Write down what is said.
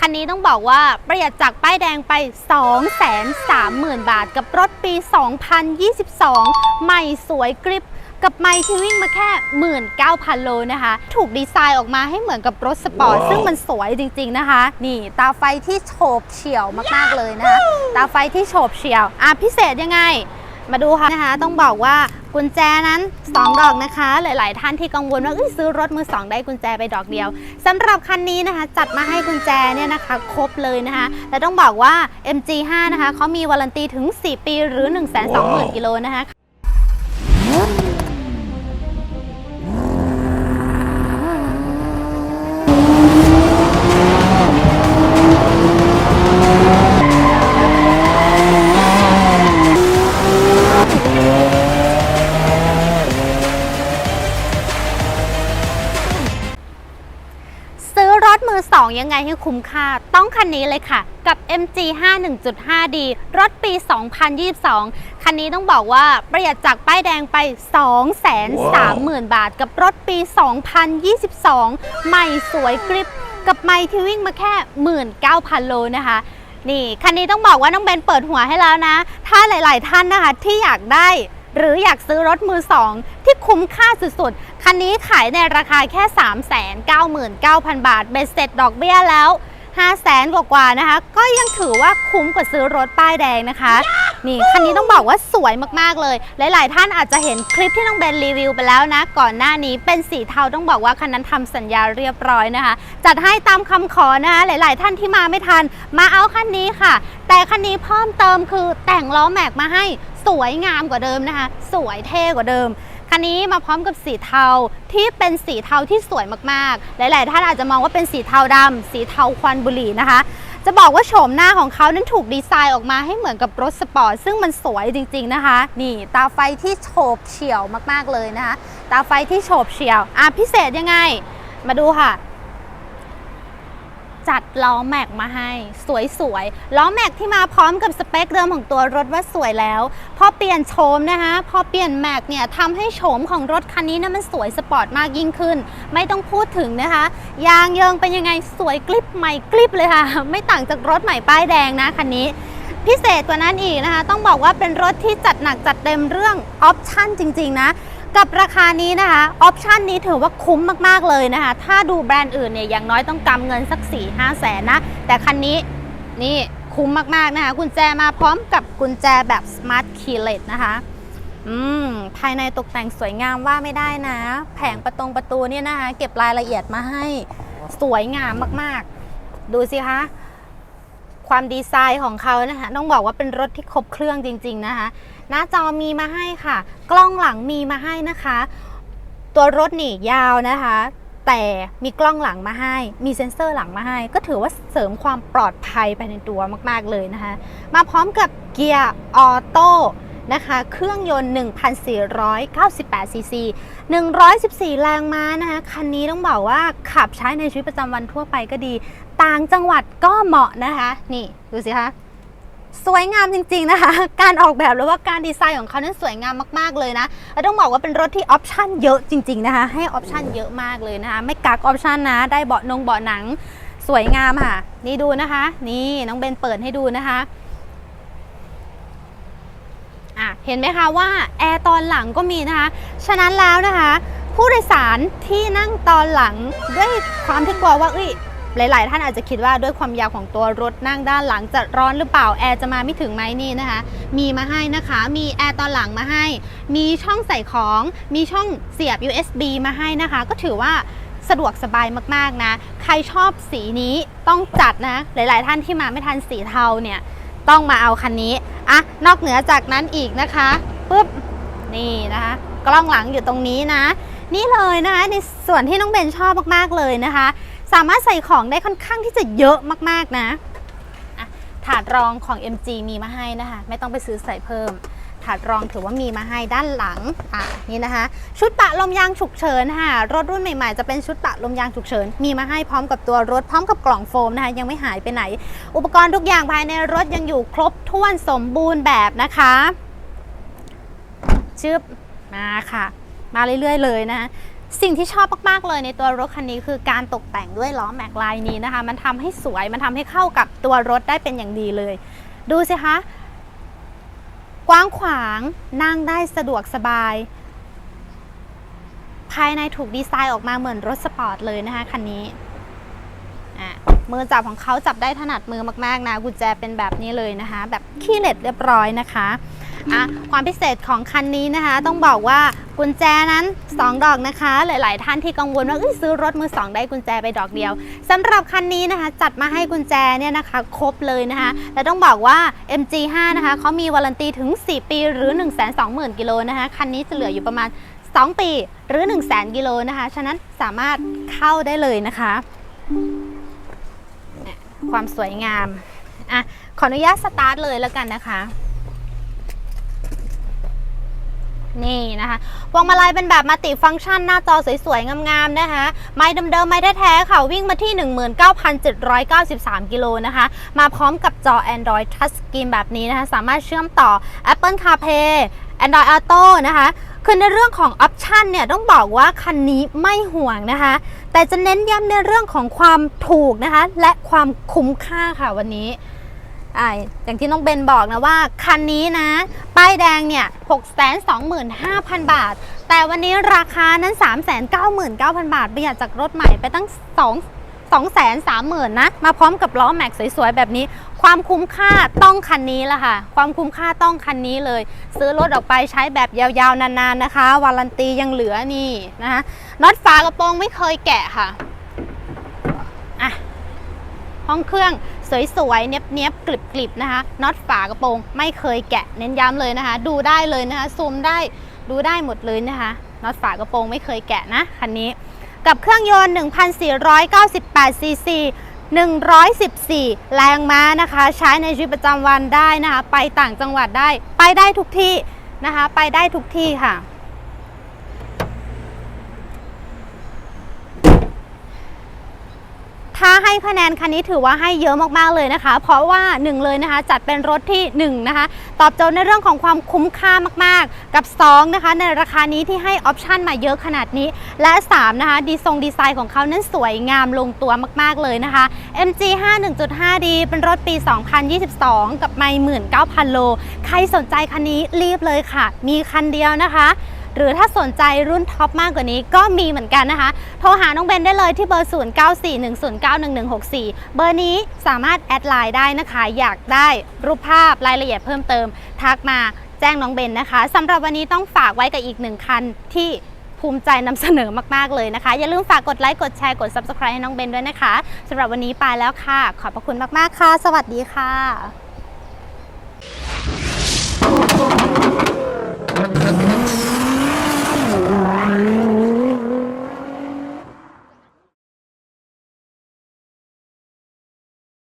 คันนี้ต้องบอกว่าประหยัดจากป้ายแดงไป 230,000 บาท กับรถปี 2022 ใหม่สวยกริบกับไมค์ที่วิ่งมาแค่ 19,000 โลนะคะ ถูกดีไซน์ออกมาให้เหมือนกับรถสปอร์ต ซึ่งมันสวยจริงๆนะคะ นี่ ตาไฟที่โฉบเฉี่ยวมากๆเลยนะคะ ตาไฟที่โฉบเฉี่ยว อะพิเศษยังไง มาดูค่ะนะคะ ต้องบอกว่ากุญแจนั้น 2 ดอกนะคะ หลาย ๆ ท่านที่กังวลว่าซื้อรถมือ 2 ได้กุญแจไปดอกเดียวสำหรับคันนี้นะคะ จัดมาให้กุญแจเนี่ยนะคะ ครบเลยนะคะและต้องบอกว่า MG5 นะคะเขามีวารันตีถึง 4 ปีหรือ 120,000กิโลนะคะ ยังไงให้คุ้มค่า ต้องคันนี้เลยค่ะ กับ MG5 1.5D รถปี 2022 คันนี้ต้องบอกว่าประหยัดจากป้ายแดงไป 230,000 บาท กับรถปี 2022 ใหม่สวยกริบกับไมค์ที่วิ่งมาแค่ 19,000 โลนะคะนี่คันนี้ต้องบอกว่าน้องเบนเปิดหัวให้แล้วนะ ถ้าหลาย ๆ ท่านนะคะที่อยากได้ หรืออยากซื้อรถมือสองที่คุ้มค่าสุดๆ คันนี้ขายในราคาแค่ 399,000 บาทเบ็ดเสร็จดอกเบี้ยแล้ว 5 0 0แสนกว่าๆนะคะ ก็ยังถือว่าคุ้มกว่าซื้อรถป้ายแดงนะคะ นี่คันนี้ต้องบอกว่าสวยมากๆเลย หลายๆ ท่านอาจจะเห็นคลิปที่น้องเบนรีวิวไปแล้วนะ ก่อนหน้านี้เป็นสีเทาต้องบอกว่าคันนั้นทำสัญญาเรียบร้อยนะคะ จัดให้ตามคำขอนะคะ หลาย ๆ ท่านที่มาไม่ทัน มาเอาคันนี้ค่ะ แต่คันนี้เพิ่มเติมคือแต่งล้อแม็กมาให้สวยงามกว่าเดิมนะคะ สวยเท่กว่าเดิม คันนี้มาพร้อมกับสีเทาที่เป็นสีเทาที่สวยมากๆ หลาย ๆ ท่านอาจจะมองว่าเป็นสีเทาดำสีเทาควันบุหรี่นะคะ จะบอกว่าโฉมหน้าของเขานั้นถูกดีไซน์ออกมาให้เหมือนกับรถสปอร์ตซึ่งมันสวยจริง ๆ นะคะ นี่ตาไฟที่โฉบเฉี่ยวมากๆเลยนะคะ ตาไฟที่โฉบเฉี่ยวอะพิเศษยังไง มาดูค่ะ จัดล้อแม็กมาให้ สวยๆล้อแม็กที่มาพร้อมกับสเปคเดิมของตัวรถว่าสวยแล้ว พอเปลี่ยนโฉมนะคะพอเปลี่ยนแม็กเนี่ยทำให้โฉมของรถคันนี้นะมันสวยสปอร์ตมากยิ่งขึ้น ไม่ต้องพูดถึงนะคะ ยางเยิงเป็นยังไงสวยกลิบใหม่กลิบเลยค่ะ ไม่ต่างจากรถใหม่ป้ายแดงนะคันนี้พิเศษกว่านั้นอีกนะคะ ต้องบอกว่าเป็นรถที่จัดหนักจัดเต็มเรื่องออปชั่นจริง ๆ นะ กับราคานี้นะคะออปชันนี้ถือว่าคุ้มมาก ๆ เลยนะคะ ถ้าดูแบรนด์อื่นเนี่ยอย่างน้อยต้องกำเงินสัก 4 5 แสนนะ แต่คันนี้นี่คุ้มมาก ๆ นะคะ กุญแจมาพร้อมกับกุญแจแบบ Smart Keyless นะคะอืมภายในตกแต่งสวยงามว่าไม่ได้นะ แผงประตงประตูเนี่ยนะคะ เก็บรายละเอียดมาให้สวยงามมาก ๆ ดูสิคะความดีไซน์ของเขานะคะต้องบอกว่าเป็นรถที่ครบเครื่องจริง ๆ นะคะ หน้าจอมีมาให้ค่ะ กล้องหลังมีมาให้นะคะ ตัวรถนี่ยาวนะคะ แต่มีกล้องหลังมาให้ มีเซ็นเซอร์หลังมาให้ ก็ถือว่าเสริมความปลอดภัยไปในตัวมาก ๆ เลยนะคะ มาพร้อมกับเกียร์ออโต้นะคะ เครื่องยนต์ 1,498ซีซี114 แรงม้านะคะ คันนี้ต้องบอกว่าขับใช้ในชีวิตประจำวันทั่วไปก็ดี ต่างจังหวัดก็เหมาะนะคะ นี่ ดูสิคะ สวยงามจริง ๆ นะคะ การออกแบบหรือว่าการดีไซน์ของเขานั้นสวยงามมาก ๆ เลยนะแล้วต้องบอกว่าเป็นรถที่ออปชั่นเยอะจริง ๆ นะคะ ให้ออปชั่นเยอะมากเลยนะคะ ไม่กักออปชั่นนะ ได้เบาะนงเบาะหนัง สวยงามค่ะ นี่ดูนะคะ นี่น้องเบนเปิดให้ดูนะคะอะเห็นไหมคะว่าแอร์ตอนหลังก็มีนะคะ ฉะนั้นแล้วนะคะ ผู้โดยสารที่นั่งตอนหลังด้วยความที่กลัวว่าเอ้ย หลายๆ ท่านอาจจะคิดว่าด้วยความยาวของตัวรถนั่งด้านหลังจะร้อนหรือเปล่าแอร์จะมาไม่ถึงไหมนี่นะคะ มีมาให้นะคะมีแอร์ตอนหลังมาให้ มีช่องใส่ของมีช่องเสียบ USB มาให้นะคะ ก็ถือว่าสะดวกสบายมากๆนะ ใครชอบสีนี้ต้องจัดนะ หลาย ๆ ท่านที่มาไม่ทันสีเทาเนี่ยต้องมาเอาคันนี้อะนอกเหนือจากนั้นอีกนะคะปุ๊บนี่นะคะ กล้องหลังอยู่ตรงนี้นะ นี่เลยนะคะในส่วนที่น้องเบนชอบมากๆเลยนะคะ สามารถใส่ของได้ค่อนข้างที่จะเยอะมากๆนะอะถาดรองของ MG มีมาให้นะคะ ไม่ต้องไปซื้อใส่เพิ่ม ถาดรองถือว่ามีมาให้ด้านหลังอะนี่นะคะ ชุดปะลมยางฉุกเฉินค่ะรถรุ่นใหม่ๆ จะเป็นชุดปะลมยางฉุกเฉิน มีมาให้พร้อมกับตัวรถพร้อมกับกล่องโฟมนะคะ ยังไม่หายไปไหน อุปกรณ์ทุกอย่างภายในรถยังอยู่ครบถ้วนสมบูรณ์แบบนะคะชึบมาค่ะ มาเรื่อยๆเลยนะคะ สิ่งที่ชอบมาก ๆ เลยในตัวรถคันนี้คือการตกแต่งด้วยล้อแม็กลายนี้นะคะ มันทำให้สวยมันทำให้เข้ากับตัวรถได้เป็นอย่างดีเลย ดูสิคะ กว้างขวางนั่งได้สะดวกสบาย ภายในถูกดีไซน์ออกมาเหมือนรถสปอร์ตเลยนะคะคันนี้อะมือจับของเขาจับได้ถนัดมือมากๆนะกุญแจเป็นแบบนี้เลยนะคะ แบบขี้เหล็กเรียบร้อยนะคะอะความพิเศษของคันนี้นะคะ ต้องบอกว่า กุญแจนั้น 2 ดอกนะคะ หลาย ๆ ท่านที่กังวลว่าซื้อรถมือสองได้กุญแจไปดอกเดียวสำหรับคันนี้นะคะ จัดมาให้กุญแจเนี่ยนะคะ ครบเลยนะคะ และต้องบอกว่า MG5 นะคะเขามีวารันตีถึง 4 ปีหรือ 120,000กิโลนะคะ คันนี้จะเหลืออยู่ประมาณ 2 ปีหรือ 1 0 0 0 0 0กิโลนะคะ ฉะนั้นสามารถเข้าได้เลยนะคะ ความสวยงามอะขออนุญาตสตาร์ทเลยแล้วกันนะคะ นี่นะคะพวงมาลัยเป็นแบบมัลติฟังก์ชันหน้าจอสวยๆ งามๆ นะคะ ไม้เดิมๆ ไม้แท้ๆ ค่ะ วิ่งมาที่ 19,793 กิโลนะคะ มาพร้อมกับจอ Android Touch Screen แบบนี้นะคะ สามารถเชื่อมต่อ Apple CarPlay Android Auto นะคะคือในเรื่องของออปชันเนี่ยต้องบอกว่าคันนี้ไม่ห่วงนะคะ แต่จะเน้นย้ำในเรื่องของความถูกนะคะ และความคุ้มค่าค่ะวันนี้ อ่าอย่างที่น้องเบนบอกนะว่า คันนี้นะ ป้ายแดงเนี่ย 625,000 บาท แต่วันนี้ราคานั้น 399,000 บาท ประหยัดจากรถใหม่ไปตั้ง 2 2 3 0 0 0 0นะ มาพร้อมกับล้อแม็กสวยๆ แบบนี้ ความคุ้มค่าต้องคันนี้ละค่ะ ความคุ้มค่าต้องคันนี้เลย ซื้อรถออกไปใช้แบบยาวๆ นานๆ นะคะ วารันตียังเหลือนี่นะคะน็อตฝากระโปรงไม่เคยแกะค่ะ อะ ห้องเครื่อง สวยๆ เนี้ยบๆ กริบๆ นะคะน็อตฝากระโปรงไม่เคยแกะเน้นย้ำเลยนะคะ ดูได้เลยนะคะซูมได้ดูได้หมดเลยนะคะน็อตฝากระโปรงไม่เคยแกะนะคันนี้ กับเครื่องยนต์ 1,498 ซีซี114 แรงม้านะคะ ใช้ในชีวิตประจำวันได้นะคะ ไปต่างจังหวัดได้ ไปได้ทุกที่นะคะ ไปได้ทุกที่ค่ะ ถ้าให้คะแนนคันนี้ถือว่าให้เยอะมากๆเลยนะคะ เพราะว่า1เลยนะคะจัดเป็นรถที่1นะคะตอบโจทย์ในเรื่องของความคุ้มค่ามากๆ กับ2นะคะในราคานี้ที่ให้ออปชันมาเยอะขนาดนี้ และ3นะคะดีทรงดีไซน์ของเขานั้นสวยงามลงตัวมากๆเลยนะคะ MG 5 1.5D เป็นรถปี 2022 กับไม่19,000โล ใครสนใจคันนี้รีบเลยค่ะ มีคันเดียวนะคะ หรือถ้าสนใจรุ่นท็อปมากกว่านี้ก็มีเหมือนกันนะคะ โทรหาน้องเบนได้เลยที่เบอร์ 0941091164 เบอร์นี้สามารถแอดไลน์ได้นะคะ อยากได้รูปภาพรายละเอียดเพิ่มเติม ทักมาแจ้งน้องเบนนะคะสำหรับวันนี้ต้องฝากไว้กับอีกหนึ่งคันที่ภูมิใจนำเสนอมาก ๆ เลยนะคะ อย่าลืมฝากกดไลค์ กดแชร์ กด Subscribe ให้น้องเบนด้วยนะคะสำหรับวันนี้ไปแล้วค่ะ ขอบพระคุณมาก ๆ ค่ะ สวัสดีค่ะ